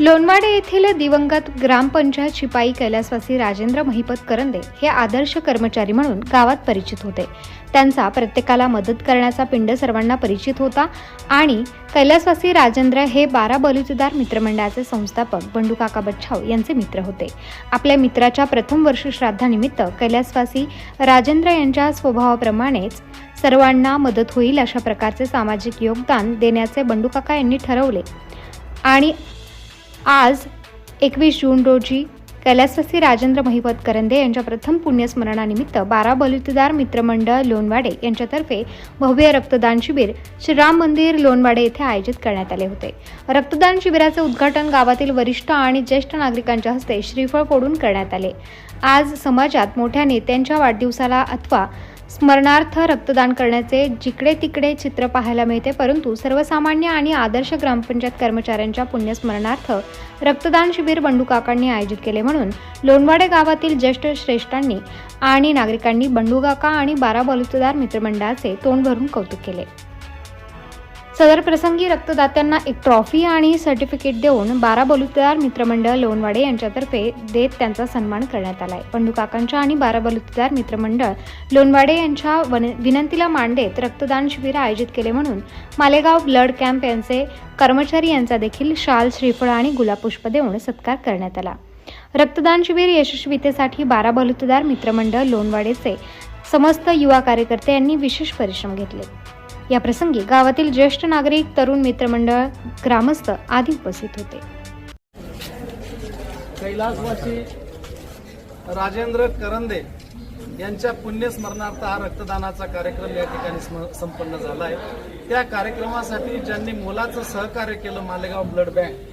लोणवाडे येथील दिवंगत ग्रामपंचायत शिपाई कैलासवासी राजेंद्र महिपत करंदे हे आदर्श कर्मचारी म्हणून गावात परिचित होते. त्यांचा प्रत्येकाला मदत करण्याचा पिंड सर्वांना परिचित होता आणि कैलासवासी राजेंद्र हे बारा बलुतेदार मित्रमंडळाचे संस्थापक बंडूकाका बच्छाव यांचे मित्र होते. आपल्या मित्राच्या प्रथम वर्ष श्राद्धानिमित्त कैलासवासी राजेंद्र यांच्या स्वभावाप्रमाणेच सर्वांना मदत होईल अशा प्रकारचे सामाजिक योगदान देण्याचे बंडूकाका यांनी ठरवले. आणि आज एकवीस जून रोजी कैलासवासी राजेंद्र महिपत करंदे यांच्या प्रथम पुण्यस्मरणानिमित्त बारा बलुतेदार मित्रमंडळ लोणवाडे यांच्यातर्फे भव्य रक्तदान शिबिर श्रीराम मंदिर लोणवाडे येथे आयोजित करण्यात आले होते. रक्तदान शिबिराचे उद्घाटन गावातील वरिष्ठ आणि ज्येष्ठ नागरिकांच्या हस्ते श्रीफळ फोडून करण्यात आले. आज समाजात मोठ्या नेत्यांच्या वाढदिवसाला अथवा स्मरणार्थ रक्तदान करण्याचे जिकडे तिकडे चित्र पाहायला मिळते परंतु सर्वसामान्य आणि आदर्श ग्रामपंचायत कर्मचाऱ्यांच्या पुण्यस्मरणार्थ रक्तदान शिबिर बंडू काकांनी आयोजित केले म्हणून लोणवाडे गावातील ज्येष्ठ श्रेष्ठांनी आणि नागरिकांनी बंडू काका आणि बारा बलुतेदार मित्रमंडळाचे तोंड भरून कौतुक केले. सदर प्रसंगी रक्तदात्यांना एक ट्रॉफी आणि सर्टिफिकेट देऊन बारा बलुतेदार मित्रमंडळ लोणवाडे यांच्यातर्फे देत त्यांचा सन्मान करण्यात आलाय. बंडू काकांच्या आणि बारा बलुतेदार मित्रमंडळ लोणवाडे यांच्या वन- विनंतीला मान देत रक्तदान शिबिर आयोजित केले म्हणून मालेगाव ब्लड कॅम्प यांचे कर्मचारी यांचा देखील शाल श्रीफळ आणि गुलाबपुष्प देऊन सत्कार करण्यात आला. रक्तदान शिबिर यशस्वीतेसाठी बारा बलुतेदार मित्रमंडळ लोणवाडेचे समस्त युवा कार्यकर्ते यांनी विशेष परिश्रम घेतले. या प्रसंगी गावातील ज्येष्ठ नागरिक तरुण मित्रमंडळ ग्रामस्थ आदी उपस्थित होते. कैलासवासी राजेंद्र करंदे यांच्या पुण्यस्मरणार्थ हा रक्तदानाचा कार्यक्रम या ठिकाणी संपन्न झाला आहे त्या कार्यक्रमासाठी ज्यांनी मोलाचं सहकार्य केलं मालेगाव ब्लड बँक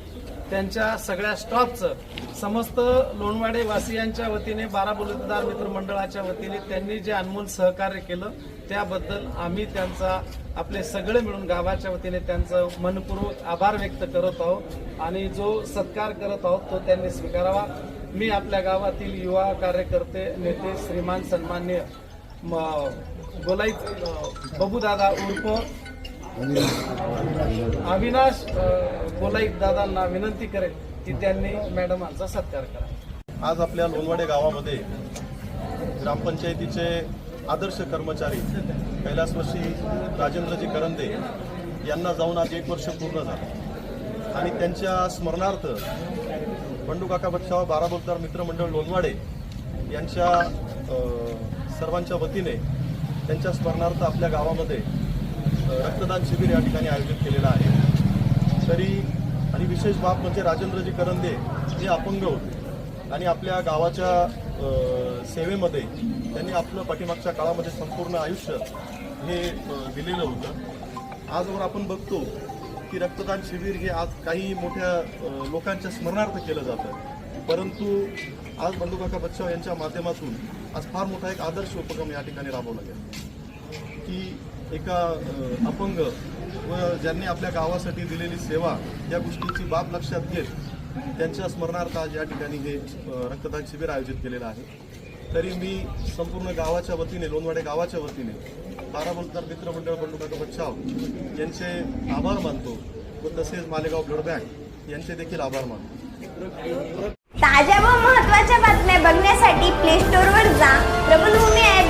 त्यांच्या सगळ्या स्टॉफचं समस्त लोणवाडे वासियांच्या वतीने बारा बलुतेदार मित्रमंडळाच्या वतीने त्यांनी जे अनमोल सहकार्य केलं त्याबद्दल आम्ही त्यांचा आपले सगळे मिळून गावाच्या वतीने त्यांचं मनपूर्वक आभार व्यक्त करत आहोत आणि जो सत्कार करत आहोत तो त्यांनी स्वीकारावा. मी आपल्या गावातील युवा कार्यकर्ते नेते श्रीमान सन्मान्य म- गोलाई बबूदादा उर्फ अविनाश गोलाईक दादांना विनंती करेन की त्यांनी मॅडमांचा सत्कार करा. आज आपल्या लोणवाडे गावामध्ये ग्रामपंचायतीचे आदर्श कर्मचारी कैलासवर्षी राजेंद्रजी करंदे यांना जाऊन आज एक वर्ष पूर्ण झालं. आणि त्यांच्या स्मरणार्थ बंडूकाका बच्चाव बारा बोलदार मित्रमंडळ लोणवाडे यांच्या सर्वांच्या वतीने त्यांच्या स्मरणार्थ आपल्या गावामध्ये रक्तदान शिबिर या ठिकाणी आयोजित केलेलं आहे. तरी आणि विशेष बाब म्हणजे राजेंद्रजी करंदे हे अपंग होते. आणि आपल्या गावाच्या सेवेमध्ये त्यांनी आपलं पाठीमागच्या काळामध्ये संपूर्ण आयुष्य हे दिलेलं होतं. आजवर आपण बघतो की रक्तदान शिबिर हे आज काही मोठ्या लोकांच्या स्मरणार्थ केलं जातं. परंतु आज बंधुकाका बच्चाव यांच्या माध्यमातून आज फार मोठा एक आदर्श उपक्रम या ठिकाणी राबवला गेला. की एका अपंग व ज्यांनी आपल्या गावासाठी दिलेली सेवा या गोष्टीची बाब लक्षात घेत त्यांच्या स्मरणार्थ आज या ठिकाणी हे रक्तदान शिबिर आयोजित केलेलं आहे. तरी मी संपूर्ण गावाच्या वतीने लोणवाडे गावाच्या वतीने बारा मित्रमंडळ बंडूकाका बच्चाव यांचे आभार मानतो व तसेच मालेगाव ब्लड बँक यांचे देखील आभार मानतो. ताज्या व महत्त्वाच्या बातम्या बघण्यासाठी प्ले स्टोअरवर जा. प्रबलभूमी